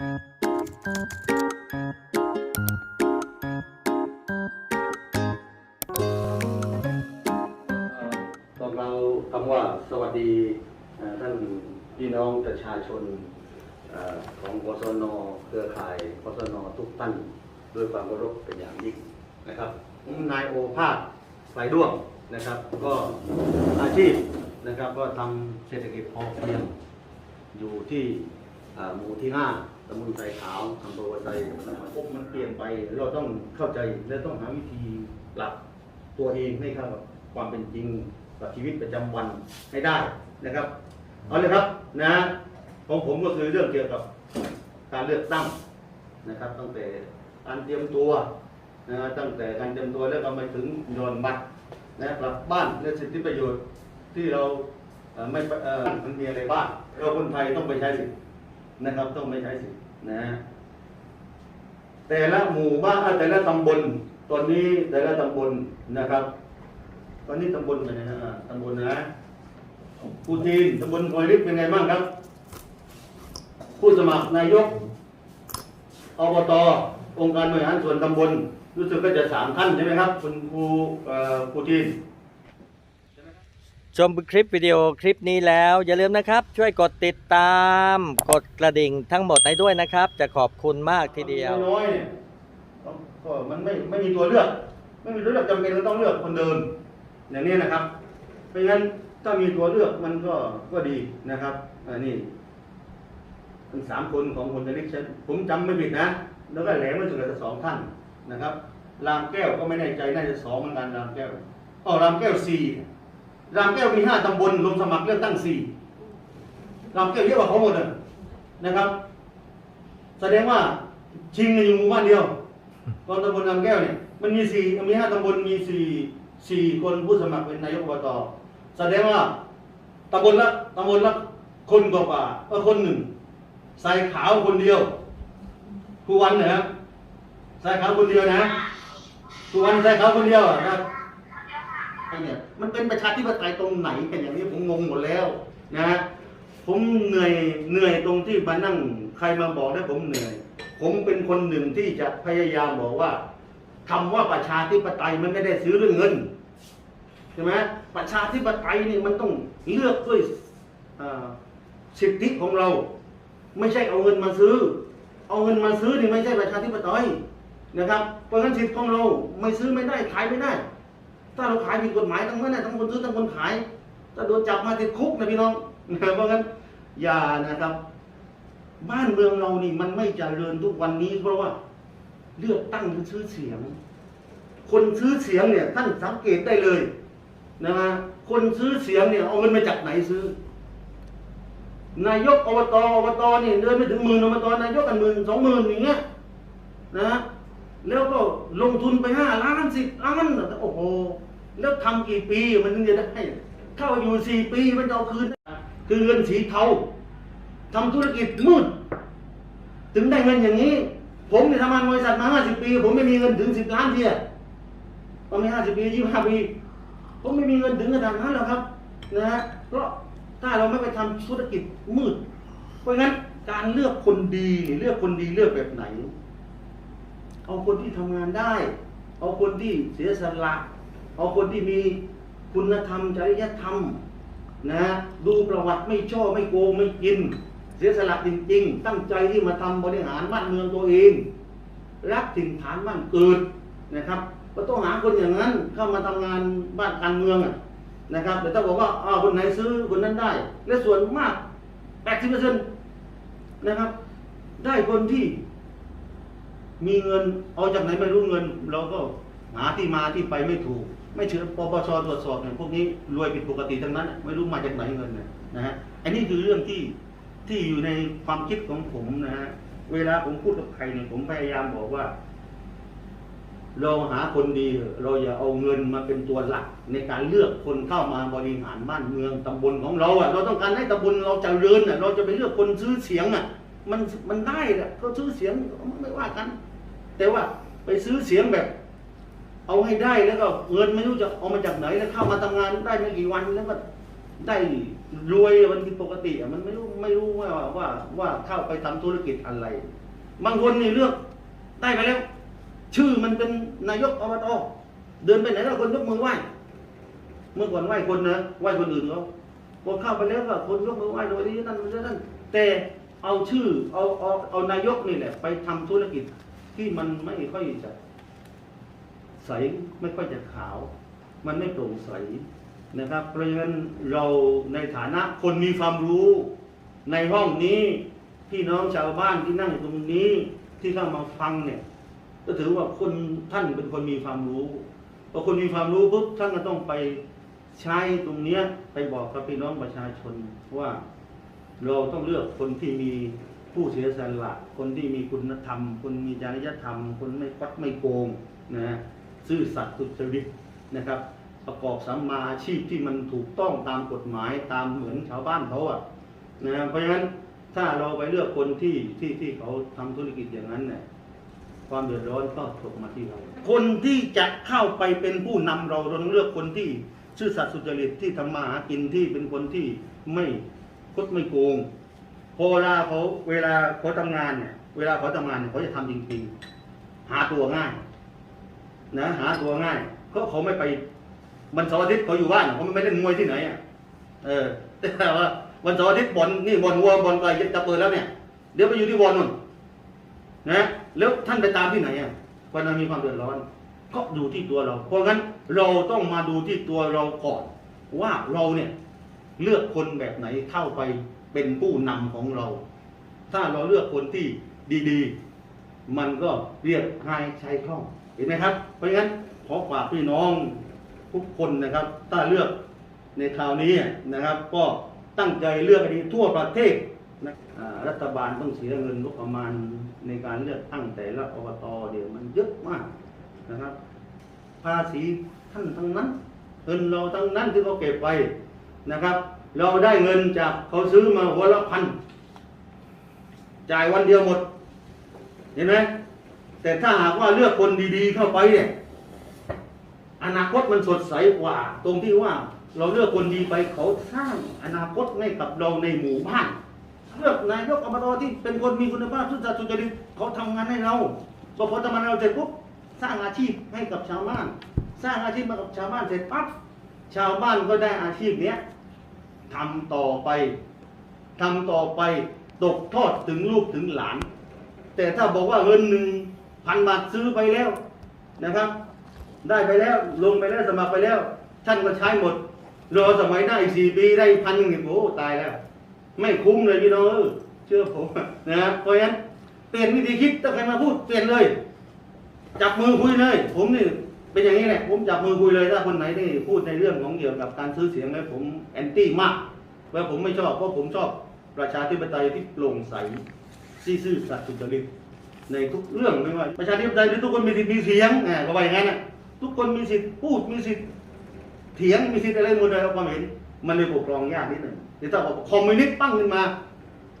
ต้อเราคำว่าสวัสดีท่านพี่น้องประชาชนอของกศนเครือข่ายกศนทุกท่านด้วยความเคารพเป็นอย่างยิ่งนะครับนายโอภาสสายด้วงนะครับ ก็อาชีพนะครับก็ทำเศรษฐกิจพอเพียงอยู่ที่หมู่ที่ห้า ตำบลไทรขาวอำเภอวัดไซสังคมมันเปลี่ยนไป เราต้องเข้าใจและต้องหาวิธีปรับตัวเองให้เข้ากับความเป็นจริงกับชีวิตประจำวันให้ได้นะครับ เอาเลยครับนะของผมก็คือเรื่องเกี่ยวกับการเลือกตั้งนะครับ ตั้งแต่การเตรียมตัวนะตั้งแต่การเตรียมตัวแล้วก็มาถึงโยนบัตรนะกลับบ้านและสิทธิประโยชน์ที่เราไม่เออมันมีอะไรบ้างเราคนไทยต้องไปใช้สิทธินะครับต้องไปใช้สิทธิ นะแต่ละหมู่บ้านแต่ละตำบลตอนนี้แต่ละตำบลนะครับ ตอนนี้ตำบลเป็นไงฮะตำบลนะผู้จีนตำบลคอยริบเป็นไงบ้างครับ ผู้สมัครนายกอบตองค์การบริหารส่วนตำบล รู้สึกก็จะสามท่านใช่ไหมครับ คุณครูเอ่อผู้จีน ชมคลิปวิดีโอคลิปนี้แล้ว อย่าลืมนะครับ ช่วยกดติดตาม กดกระดิ่งทั้งหมดให้ด้วยนะครับ จะขอบคุณมากทีเดียว น้อยๆเนี่ยต้องก็มันไม่ไม่มีตัวเลือก ไม่มีตัวเลือกจำเป็นก็ต้องเลือกคนเดิมอย่างนี้นะครับเพราะงั้นถ้ามีตัวเลือกมันก็ก็ดีนะครับอันนี้ทั้งสามคนของคนจะลิกฉันผมจำไม่ผิดนะ แล้วก็แหลมรู้สึกจะสองท่านนะครับรามแก้วก็ไม่แน่ใจน่าจะสองเหมือนกันรามแก้วอ๋อรามแก้วสี่ รามแก้วมีห้าตำบลลงสมัครเลือกตั้งสี่รามแก้วเยอะกว่าเขาหมดเลยนะครับ แสดงว่าชิงในอยู่หมู่บ้านเดียวกองตำบลลำแก้วเนี่ยมันมีสี่มีห้าตำบลมีสี่สี่คนผู้สมัครเป็นนายกอบตแสดงว่าตำบลละตำบลละคนกว่าก็คนหนึ่งใส่ขาวคนเดียวครูวันนะครับใส่ขาวคนเดียวนะครูวันใส่ขาวคนเดียวนะครับ ไอ้เนี่ยมันเป็นประชาธิปไตยตรงไหนเป็นอย่างนี้ผมงงหมดแล้วนะฮะผมเหนื่อยเหนื่อยตรงที่มานั่งใครมาบอกให้ผมเหนื่อย ผมเป็นคนหนึ่งที่จะพยายามบอกว่าคำว่าประชาธิปไตยมันไม่ได้ซื้อเรื่องเงินใช่ไหมประชาธิปไตยนี่มันต้องเลือกด้วยสิทธิของเรา ไม่ใช่เอาเงินมาซื้อ เอาเงินมาซื้อนี่ไม่ใช่ประชาธิปไตยนะครับเพราะฉะนั้นสิทธิของเราไม่ซื้อไม่ได้ขายไม่ได้ ถ้าเราขายผิดกฎหมายทั้งนั้นนะทั้งคนซื้อทั้งคนขายถ้าโดนจับมาติดคุกนะพี่น้องเพราะงั้นอย่านะครับ บ้านเมืองเรานี่มันไม่เจริญทุกวันนี้ เพราะว่าเลือกตั้งคือซื้อเสียง คนซื้อเสียงเนี่ยท่านสังเกตได้เลยนะฮะคนซื้อเสียงเนี่ยเอาเงินมาจากไหนซื้อ นายกอบตอบตเนี่ยเดินไม่ถึงหมื่นอบตนายกกันหมื่นสองหมื่นอย่างเงี้ยนะฮะแล้วก็ลงทุนไปห้าล้านสิบล้านโอ้โห แล้วทำกี่ปีมันถึงจะได้เข้าอยู่สี่ปีมันจะเอาคืน คือเงินสีเทาทำธุรกิจมืด ถึงได้เงินอย่างนี้ ผมเนี่ยทำงานบริษัทมาห้าสิบปี ผมไม่มีเงินถึงสิบล้านเทียตอนนี้ห้าสิบปียี่ห้าปี ผมไม่มีเงินถึงขนาดนั้นหรอกครับ นะฮะเพราะถ้าเราไม่ไปทำธุรกิจมืด เพราะงั้นการเลือกคนดีเลือกคนดีเลือกแบบไหน เอาคนที่ทำงานได้ เอาคนที่เสียสละ เอาคนที่มีคุณธรรมจริยธรรมนะดูประวัติไม่ช่อไม่โกงไม่กิน เสียสละจริง ๆ ตั้งใจที่มาทำบริหารบ้านเมืองตัวเอง รักถิ่นฐานบ้านเกิดนะครับก็ต้องหาคนอย่างนั้นเข้ามาทำงานบ้านการเมืองนะครับแต่ถ้าบอกว่าอ้าคนไหนซื้อคนนั้นได้ และส่วนมาก80%นะครับ ได้คนที่มีเงินเอาจากไหนไม่รู้เงินเราก็ หาที่มาที่ไปไม่ถูก ไม่เชื่อปปชตรวจสอบเนี่ยพวกนี้รวยผิดปกติทั้งนั้น ไม่รู้มาจากไหนเงินเนี่ยนะฮะอันนี้คือเรื่องที่ที่อยู่ในความคิดของผมนะฮะเวลาผมพูดกับใครเนี่ยผมพยายามบอกว่า เราหาคนดี เราอย่าเอาเงินมาเป็นตัวหลัก ในการเลือกคนเข้ามาบริหารบ้านเมืองตำบลของเราอะเราต้องการให้ตำบลเราเจริญอะเราจะไปเลือกคนซื้อเสียงอะมันมันได้แหละก็ซื้อเสียงไม่ว่ากัน แต่ว่าไปซื้อเสียงแบบ เอาให้ได้แล้วก็เงินไม่รู้จะเอามาจากไหนแล้วเข้ามาทำงานได้ไม่กี่วันแล้วก็ได้รวยมันผิดปกติอะมันไม่รู้ไม่รู้ว่าว่าว่าเข้าไปทำธุรกิจอะไร บางคนนี่เลือกได้ไปแล้ว ชื่อมันเป็นนายกอบตเดินไปไหนแล้วคนยกมือไหว้เมื่อก่อนไหว้คนนะไหว้คนอื่นเขาพอเข้าไปแล้วก็คนยกมือไหว้โดยที่นั่นนั่นแต่เอาชื่อเอาเอาเอานายกนี่แหละ ไปทำธุรกิจที่มันไม่ค่อยจะ ใสไม่ค่อยจะขาว มันไม่โปร่งใสนะครับ เพราะฉะนั้นเราในฐานะคนมีความรู้ ในห้องนี้พี่น้องชาวบ้านที่นั่งอยู่ตรงนี้ที่เข้ามาฟังเนี่ย ก็ถือว่าคนท่านเป็นคนมีความรู้พอคนมีความรู้ปุ๊บท่านก็ต้องไปใช้ตรงเนี้ยไปบอกกับพี่น้องประชาชนว่า เราต้องเลือกคนที่มีผู้เสียสละคนที่มีคุณธรรม คนมีจริยธรรม คนไม่ควักไม่โกงนะฮะ ซื่อสัตย์สุจริตนะครับ ประกอบสัมมาอาชีพที่มันถูกต้องตามกฎหมายตามเหมือนชาวบ้านเขาอะนะเพราะฉะนั้นถ้าเราไปเลือกคนที่ที่ที่เขาทำธุรกิจอย่างนั้นเนี่ยความเดือดร้อนก็ตกมาที่เรา คนที่จะเข้าไปเป็นผู้นำเราเราต้องเลือกคนที่ซื่อสัตย์สุจริตที่ทำมาหากินที่เป็นคนที่ไม่คดไม่โกงพอเวลาเขาเวลาเขาทำงานเนี่ยเวลาเขาทำงานเนี่ยเขาจะทำจริงๆ หาตัวง่าย นะหาตัวง่ายเขาะเขาไม่ไปวันเสาร์อาทิตย์เขาอยู่บ้านเขาไม่เล่นมวยที่ไหนอะเออ แต่ว่าวันเสาร์อาทิตย์บอลนี่บอลวัวบอลไก่จะเปิดแล้วเนี่ยเดี๋ยวไปอยู่ที่บอลนู่นนะแล้วท่านไปตามที่ไหนอะวันนั้นมีความเดือดร้อน ก็ดูที่ตัวเรา เพราะงั้นเราต้องมาดูที่ตัวเราก่อน ว่าเราเนี่ย เลือกคนแบบไหนเข้าไปเป็นผู้นำของเรา ถ้าเราเลือกคนที่ดี ๆ มันก็เรียกง่ายใช้คล่อง เห็นไหมครับ เพราะงั้นขอฝากพี่น้องทุกคนนะครับ ถ้าเลือกในคราวนี้นะครับ ก็ตั้งใจเลือกให้ดีทั่วประเทศนะรัฐบาลต้องเสียเงินงบประมาณในการเลือกตั้งแต่ละอบตเดี๋ยวมันเยอะมากนะครับ ภาษีท่านทั้งนั้นเงินเราทั้งนั้นที่เขาเก็บไปนะครับ เราได้เงินจากเขาซื้อมาหัวละพันจ่ายวันเดียวหมด เห็นไหม แต่ถ้าหากว่าเลือกคนดีๆเข้าไปเนี่ยอนาคตมันสดใสกว่า ตรงที่ว่าเราเลือกคนดีไปเขาสร้างอนาคตให้กับเราในหมู่บ้านเลือกนายกอบตที่เป็นคนมีคุณภาพสุจริตสุจริตเขาทำงานให้เราพอพอทำงานเราเสร็จปุ๊บสร้างอาชีพให้กับชาวบ้าน สร้างอาชีพมากับชาวบ้านเสร็จปั๊บชาวบ้านก็ได้อาชีพเนี้ยทำต่อไปทำต่อไปตกทอดถึงลูกถึงหลาน แต่ถ้าบอกว่าเงินหนึ่ง พันบาทซื้อไปแล้วนะครับ ได้ไปแล้วลงไปแล้วสมัครไปแล้ว ท่านก็ใช้หมดรอสมัยหน้อีกสี่ปีได้พันหนึ่งโอ้ตายแล้ว ไม่คุ้มเลยพี่น้องเออเชื่อผมนะเพราะฉะนั้นเปลี่ยนวิธีคิดถ้าใครมาพูดเปลี่ยนเลย จับมือคุยเลย ผมนี่เป็นอย่างนี้แหละผมจับมือคุยเลยถ้าคนไหนที่พูดในเรื่องของเกี่ยวกับการซื้อเสียงแล้วผมแอนตี้มากว่าผมไม่ชอบเพราะผมชอบประชาธิปไตยที่โปร่งใสซื่อสัตย์สุจริต ในทุกเรื่องไม่ว่าประชาธิปไตยที่ทุกคนมีสิทธิ์มีเสียงอ่าก็ว่าอย่างนั้นน่ะทุกคนมีสิทธิ์พูดมีสิทธิ์เถียงมีสิทธิ์อะไรหมดเลยเอาความเห็น มันเลยปกครองยากนิดหนึ่งแต่ถ้าบอกคอมมิวนิสต์ปั้งขึ้นมา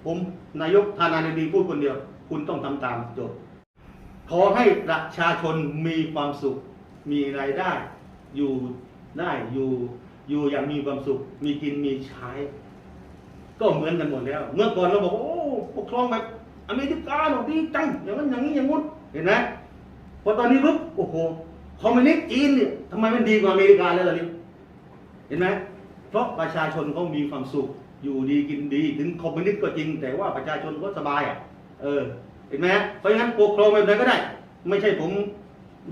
ผมนายกธานาธิบดีพูดคนเดียว คุณต้องทำตามจทย์ขอให้ประชาชนมีความสุข มีรายได้ อยู่ได้อยู่อยู่อย่างมีความสุข มีกินมีใช้ ก็เหมือนกันหมดแล้ว เมื่อก่อนเราบอกโอ้ปกครองแบบ อเมริกาหรอกดีจังอย่างนั้นอย่างนี้อย่างงู้นเห็นไหมพอตอนนี้ปุ๊บโอ้โหคอมมิวนิสต์จีนเนี่ยทำไมมันดีกว่าอเมริกาเลยตอนนี้เห็นไหมเพราะประชาชนเขามีความสุข อยู่ดีกินดี ถึงคอมมิวนิสต์ก็จริง แต่ว่าประชาชนก็สบายอะ เออ เห็นไหมเพราะฉะนั้นปกครองแบบไหนก็ได้ ไม่ใช่ผม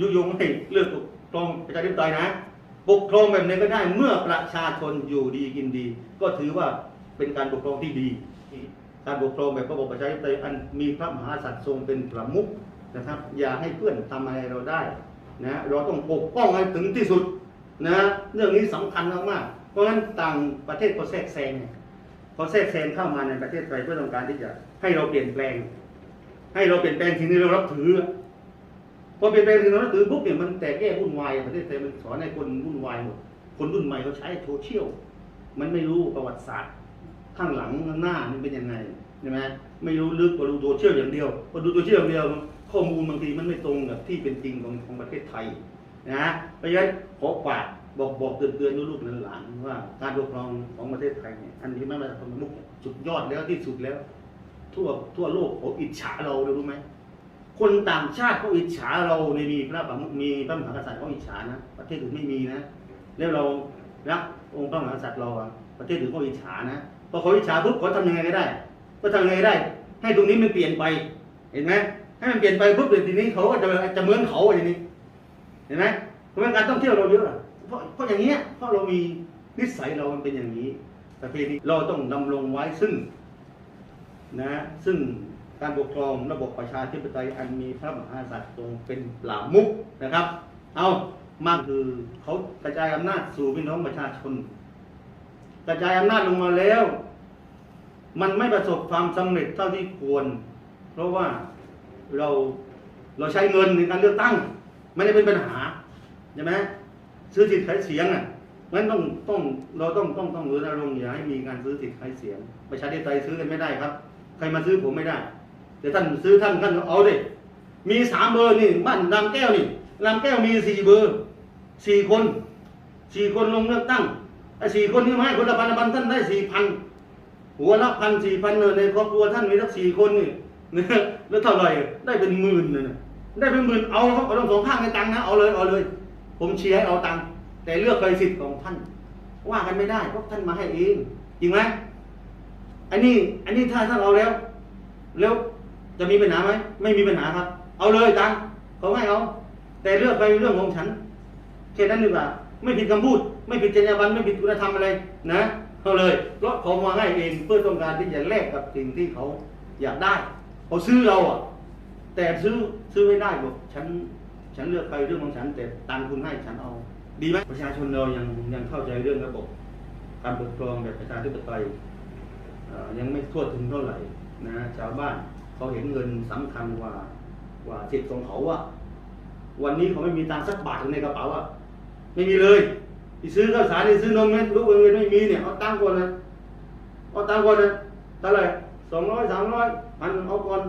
ยุยงให้เลือกปกครองประชาธิปไตยนะ ปกครองแบบไหนก็ได้ เมื่อประชาชนอยู่ดีกินดี ก็ถือว่าเป็นการปกครองที่ดี การปกครองแบบระบบประชาธิปไตยอันมีพระมหากษัตริย์ทรงเป็นประมุขนะครับ อย่าให้เพื่อนทำอะไรเราได้นะเราต้องปกป้องให้ถึงที่สุดนะเรื่องนี้สำคัญมากๆเพราะฉะนั้นต่างประเทศเขาแทรกแซงเนี่ยเขาแทรกแซงเข้ามาในประเทศไทยเพื่อต้องการที่จะให้เราเปลี่ยนแปลง ให้เราเปลี่ยนแปลงสิ่งที่เรารับถือพอเปลี่ยนแปลงสิ่งที่เรารับถือปุ๊บเนี่ยมันแตกแยกวุ่นวายประเทศไทยมันสอนให้คนวุ่นวายหมดคนรุ่นใหม่เขาใช้โซเชียลมันไม่รู้ประวัติศาสตร์ ข้างหลังข้างหน้ามันเป็นยังไงใช่ไหมไม่รู้ลึกกว่าดูโซเชียลอย่างเดียวพอดูโซเชียลอย่างเดียว ข้อมูลบางทีมันไม่ตรงกับที่เป็นจริงของของประเทศไทยนะเพราะฉะนั้นขอฝากบอกบอกเตือนเตือนลูกหลานว่าการปกครองของประเทศไทยเนี่ยอันนี้ไม่มาจากคนมุกสุดยอดแล้วที่สุดแล้ว ทั่วทั่วโลกเขาอิจฉาเราเลยรู้ไหมคนต่างชาติเขาอิจฉาเราในมีพระมหามีพระมหากษัตริย์เขาอิจฉานะประเทศอื่นไม่มีนะ แล้วเรารักองค์พระมหากษัตริย์เราอะประเทศอื่นเขาอิจฉานะ พอเขาอิจฉาปุ๊บเขาทำยังไงก็ได้ ก็ทำยังไงได้ ให้ตรงนี้มันเปลี่ยนไป เห็นไหมให้มันเปลี่ยนไปปุ๊บเดี๋ยวทีนี้เขาก็จะจะเหมือนเขาอย่างนี้ เห็นไหมเพราะงั้นการท่องเที่ยวเราเยอะเพราะเพราะอย่างเงี้ยเพราะเรามีนิสัยเรามันเป็นอย่างนี้ประเพณีเราต้องดำรงไว้ซึ่งนะซึ่งการปกครองระบบประชาธิปไตยอันมีพระมหากษัตริย์ทรงเป็นปรามุขนะครับ เอามากคือเขากระจายอำนาจสู่พี่น้องประชาชน กระจายอำนาจลงมาแล้ว มันไม่ประสบความสำเร็จเท่าที่ควร เพราะว่าเราเราใช้เงินในการเลือกตั้ง ไม่ได้เป็นปัญหาใช่ไหมซื้อสิทธิ์ขายเสียงอะงั้นต้องต้องเราต้องต้องต้องรณรงค์อย่าให้มีการซื้อสิทธิ์ขายเสียงประชาธิปไตยซื้อกันไม่ได้ครับ ใครมาซื้อผมไม่ได้แต่ท่านซื้อท่านท่านเอาดิมีสามเบอร์นี่บ้านรามแก้วนี่รามแก้วมีสี่เบอร์สี่คนสี่คนลงเลือกตั้ง ไอ้สี่คนนี่มาให้คนละพันละพันท่านได้สี่พันหัวละพันสี่พันเนในครอบครัวท่านมีสักสี่คนนี่นะแล้วเท่าไหร่ได้เป็นหมื่นเลยนะได้เป็นหมื่นเอาครับเอาทั้งสองข้างในตังค์นะเอาเลยเอาเลย ผมเชียร์ให้เอาตังค์แต่เลือกเคยสิทธิ์ของท่าน ว่ากันไม่ได้เพราะท่านมาให้เองจริงไหมอันนี้อันนี้ถ้าท่านเอาแล้ว แล้วจะมีปัญหาไหมไม่มีปัญหาครับ เอาเลยตังค์เขาให้เอาแต่เลือกไปเรื่องของฉันแค่นั้นดีกว่า ไม่ผิดคำพูด ไม่ผิดจรรยาบรรณไม่ผิดคุณธรรมอะไรนะเอาเลยเพราะเขามาให้เองเพื่อต้องการที่จะแลกกับสิ่งที่เขาอยากได้เขาซื้อเราอะ แต่ซื้อซื้อไม่ได้บอกฉันฉันเลือกไปเรื่องของฉันแต่ตังคุณให้ฉันเอา ดีไหมประชาชนเรายังยังเข้าใจเรื่องระบบการปกครองแบบประชาธิปไตยยังไม่ทั่วถึงเท่าไหร่นะชาวบ้านเขาเห็นเงินสำคัญกว่ากว่าสิทธิ์ของเขาอะวันนี้เขาไม่มีตังค์สักบาทในกระเป๋าอะ ไม่มีเลยที่ซื้อข้าวสารที่ซื้อนมเม็ดลูกเงินไม่มีเนี่ยเอาตังค์ก่อนนะเอาตังค์ก่อนนะเท่าไหร่สองร้อยสามร้อยพันเอาก่อน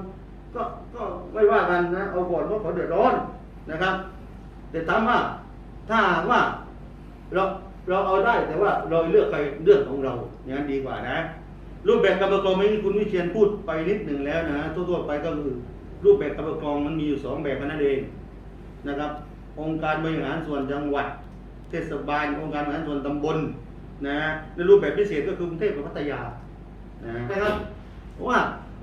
ก็ก็ไม่ว่ากันนะเอาก่อนเพราะเขาเดือดร้อนนะครับ แต่ถามว่าถ้าว่าเราเราเอาได้แต่ว่าเราเลือกใครเลือกของเราอย่างนั้นดีกว่านะ รูปแบบการปกรองไม่คุณวิเชียนพูดไปนิดหนึ่งแล้วนะทั่วๆไปก็คือรูปแบบการปกรมันมีอยู่สองแบบนั้นเองนะครับ องค์การบริหารส่วนจังหวัด เทศบาลองค์การบริหารส่วนตำบลนะในรูปแบบพิเศษก็คือกรุงเทพกับพัทยานะครับว่า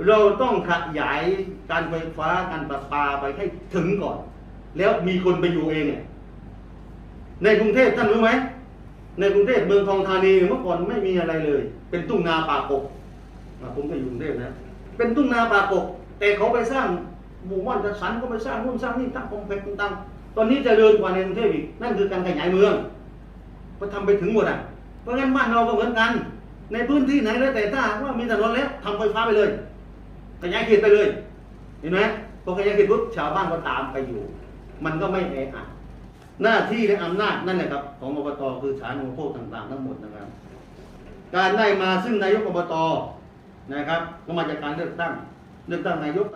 เราต้องขยายการไฟฟ้าการประปาไปให้ถึงก่อน แล้วมีคนไปอยู่เองเนี่ยในกรุงเทพท่านรู้ไหมในกรุงเทพเมืองทองธานีเมื่อก่อนไม่มีอะไรเลย เป็นทุ่งนาป่ากกผมก็อยู่กรุงเทพนะเป็นทุ่งนาป่ากก แต่เขาไปสร้างหมู่บ้านจัดสรรก็ไปสร้างนู่นสร้างนี่ตั้งคอมเพล็กซ์ตั้ง ตอนนี้จะเริญกว่าในกรุงเทพอีกนั่นคือการขยายเมืองก็ทำไปถึงหมดอะเพราะงั้นบ้านเราก็เหมือนกัน ในพื้นที่ไหนแล้วแต่ถ้าว่ามีถนนแล้วทำไฟฟ้าไปเลยขยายเขตไปเลย เห็นไหมพอขยายเขตปุ๊บชาวบ้านก็ตามไปอยู่ มันก็ไม่แออัดหน้าที่และอำนาจนั่นแหละครับของอบตคือสาธารณูปโภคต่างๆ ทั้งหมดนะครับ การได้มาซึ่งนายกอบตนะครับก็มาจากการเลือกตั้ง เลือกตั้งนายก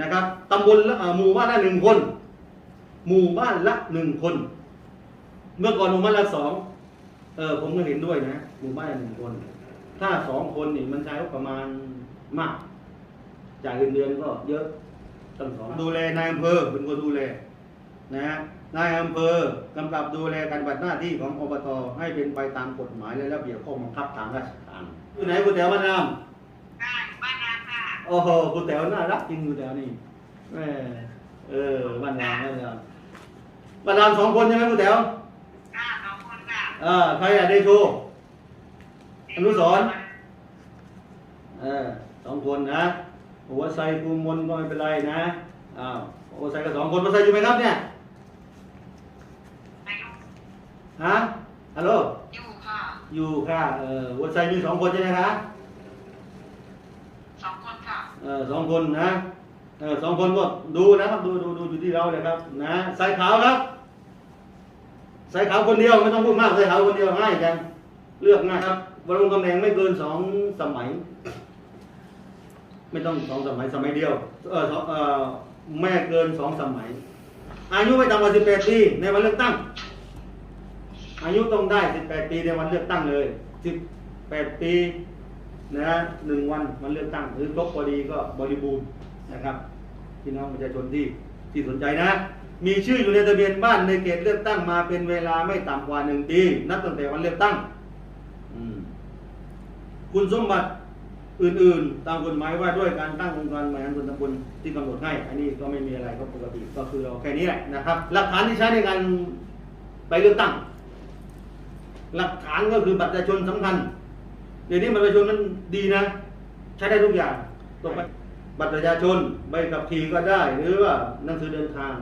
นะครับตำบลละหมู่บ้านละหนึ่งคน หมู่บ้านละหนึ่งคน เมื่อก่อนหมู่บ้านละสองเออผมก็เห็นด้วยนะหมู่บ้านละหนึ่งคน ถ้าสองคนนี่มันใช้ประมาณมากจ่ายเงินเดือนก็เยอะตั้งสองดูแลนายอำเภอเป็นคนดูแลนะฮะนายอำเภอกำกับดูแลการปฏิบัติหน้าที่ของอบตให้เป็นไปตามกฎหมายและระเบียบข้อบังคับทางราชการอยู่ไหนคุณแต๋วบ้านรามค่ะบ้านนาค่ะโอ้โหคุณแต๋วน่ารักจริงคุณแต๋วนี่แม่ เออบ้านรามบ้านรามบ้านรามสองคนใช่ไหมคุณแต๋วค่ะสองคนค่ะเออใครอะเดโชอนุสรณ์เออสองคนนะหัวไซภูมิมนก็ไม่เป็นไรนะอ้าวหัวไซก็สองคนหัวไซอยู่ไหมครับเนี่ยอายุฮะฮัลโหลอยู่ค่ะอยู่ค่ะเออหัวไซมีสองคนใช่ไหมคะสองคนค่ะเออสองคนนะ เออสองคนก็ดูนะครับดูดูดูอยู่ที่เราเลยครับ นะสายขาวครับสายขาวคนเดียวไม่ต้องพูดมากสายขาวคนเดียวง่ายจังเลือกง่ายครับวรงตำแหน่งไม่เกินสองสมัย ไม่ต้องสองสมัยสมัยเดียว เออเออไม่เกินสองสมัย อายุไม่ต่ำกว่าสิบแปดปีในวันเลือกตั้ง อายุต้องได้18ปีในวันเลือกตั้งเลย18ปีนะฮะหนึ่งวันวันเลือกตั้งหรือครบพอดีก็บริบูรณ์ นะครับพี่น้องประชาชนที่ที่สนใจนะ มีชื่ออยู่ในทะเบียนบ้านในเขตเลือกตั้งมาเป็นเวลาไม่ต่ำกว่าหนึ่งปีนับตั้งแต่วันเลือกตั้งคุณสมบัติอื่นๆ ตามกฎหมายว่าด้วยการตั้งองค์การบริหารส่วนตำบลที่กำหนดให้ อันนี้ก็ไม่มีอะไรก็ปกติก็คือเราแค่นี้แหละนะครับ หลักฐานที่ใช้ในการไปเลือกตั้ง หลักฐานก็คือบัตรประชาชนสำคัญเดี๋ยวนี้บัตรประชาชนมันดีนะ ใช้ได้ทุกอย่างตรงไป บัตรประชาชนใบขับขี่ก็ได้ หรือว่าหนังสือเดินทาง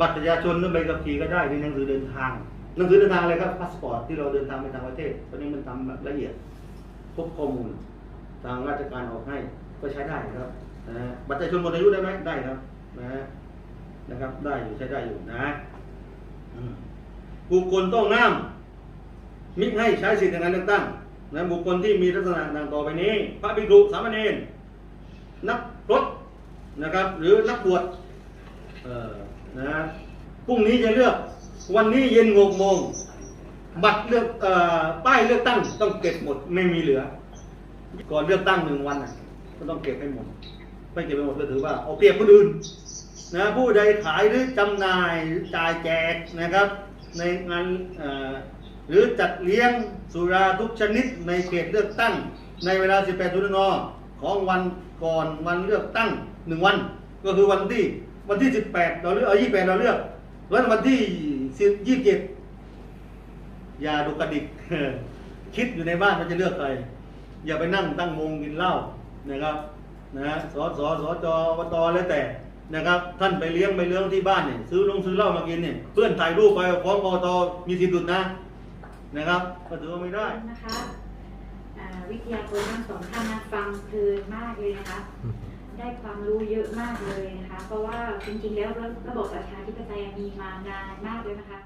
บัตรประชาชนหรือใบขับขี่ก็ได้หรือหนังสือเดินทาง หนังสือเดินทางอะไรครับพาสปอร์ตที่เราเดินทางไปต่างประเทศตอนนี้มันทำแบบละเอียดพบข้อมูลทางราชการออกให้ก็ใช้ได้ครับนะฮะบัตรประชาชนหมดอายุได้ไหมได้ครับนะฮะนะครับ ได้อยู่ใช้ได้อยู่นะบุคคลต้องห้ามมิให้ใช้สิทธิในการเลือกตั้งนะบุคคลที่มีลักษณะดังต่อไปนี้ พระภิกษุสามเณร นักรถนะครับ หรือนักบวชนะพรุ่งนี้จะเลือกวันนี้เย็นหกโมงบัตรเลือกเอ่อป้ายเลือกตั้งต้องเก็บหมดไม่มีเหลือ ก่อนเลือกตั้งหนึ่งวันน่ะก็ต้องเก็บให้หมดไม่เก็บไปหมดก็ถือว่าเอาเปรียบคนอื่นนะผู้ใดขายหรือจำหน่ายจ่ายแจกนะครับ ในงานเอ่อหรือจัดเลี้ยงสุราทุกชนิดในเขตเลือกตั้งในเวลา 18ตุลา ของวันก่อนวันเลือกตั้งหนึ่งวัน ก็คือวันที่วันที่ 18 เราเลือกเออ28เราเลือกแล้ววันที่ 27 อย่าดูกระดิกคิดอยู่ในบ้านว่าจะเลือกใคร อย่าไปนั่งตั้งวงกินเหล้านะครับนะสอสอสอจออบตแล้วแต่นะครับ ท่านไปเลี้ยงไปเลี้ยงที่บ้านเนี่ยซื้อลงซื้อเหล้ามากินเนี่ยเพื่อนถ่ายรูปไปฟ้องอบตมีสิทธิ์หลุดนะนะครับ ก็ถือว่าไม่ได้นะคะ วิทยากรทั้งสองท่านนะฟังเพลินมากเลยนะคะ ได้ความรู้เยอะมากเลยนะคะ เพราะว่าจริงๆแล้วระบบประชาธิปไตยมีมานานมากเลยนะคะ